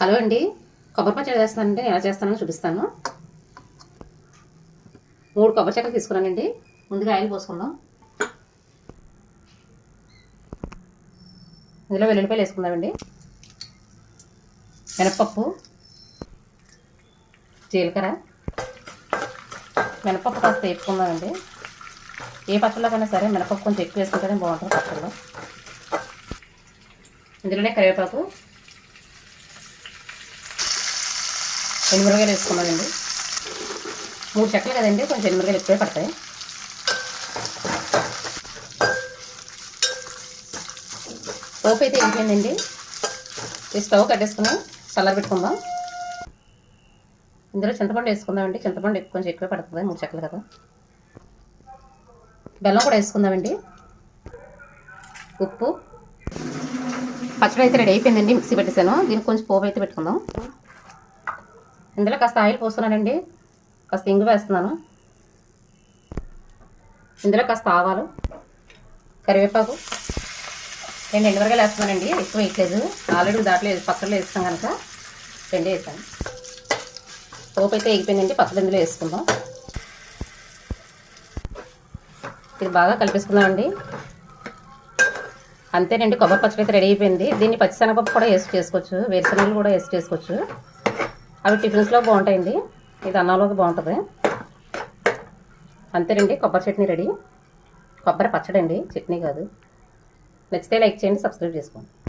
Hello అండి. కొబ్బరి పచ్చడి చేస్తానంటే ఎలా చేస్తానో చూపిస్తాను. మూడు కొబ్బరి చెక్కలు తీసుకున్నానండి. ముందుగా ఆయిల్ పోసుకుందాం. ఇందులో వెల్లుల్లిపాయలు వేసుకుందామండి. మినపప్పు జీలకర్ర మినపప్పు కాస్త వేపుకుందామండి. ఏ పచ్చళ్ళకైనా సరే మినపప్పు కొంచెం ఎక్కువ వేసుకుంటేనే బాగుంటుంది పచ్చళ్ళు. ఇందులోనే కరివేపాకు ఎనిమిరగాయలు వేసుకున్నానండి. మూడు చెక్కలు కదండి కొంచెం ఎనిమిరగాయలు ఎక్కువే పడతాయి. పోపు అయితే ఏంటండి ఈ స్టవ్ కట్టేసుకుని చల్లర పెట్టుకుందాం. ఇందులో చింతపండు వేసుకుందామండి. చింతపండు ఎక్కువ కొంచెం ఎక్కువే పడుతుంది మూడు చెక్కలు కదా. బెల్లం కూడా వేసుకుందామండి. ఉప్పు. పచ్చడి అయితే రెడీ అయిపోయిందండి మిక్సీ పెట్టేశాను. దీనికి కొంచెం పోపు అయితే పెట్టుకుందాం. ఇందులో కాస్త ఆయిల్ పోస్తున్నానండి. కాస్త ఇంగు వేస్తున్నాను. ఇందులో కాస్త ఆవాలు కరివేపాకు. రెండు ఎండుమిరగాయలు వేస్తున్నానండి. ఎక్కువ వేయట్లేదు. ఆల్రెడీ దాంట్లో పక్కనలో వేస్తాం కనుక రెండు వేసాను. పోపు అయితే ఎగిపోయిందండి పక్కన ఇందులో వేసుకుందాం. ఇది బాగా కలిపేసుకుందామండి. అంతేనండి. కొబ్బరి పచ్చడి అయితే రెడీ అయిపోయింది. దీన్ని పచ్చిశనగపప్పు కూడా వేసి చేసుకోవచ్చు. వేరుశనగలు కూడా వేసి చేసుకోవచ్చు. అవి టిఫిన్స్లో బాగుంటాయండి. ఇది అన్నంలోకి బాగుంటుంది. అంతేనండి కొబ్బరి చట్నీ రెడీ. కొబ్బరి పచ్చడి అండి చట్నీ కాదు. నచ్చితే లైక్ చేయండి సబ్స్క్రైబ్ చేసుకోండి.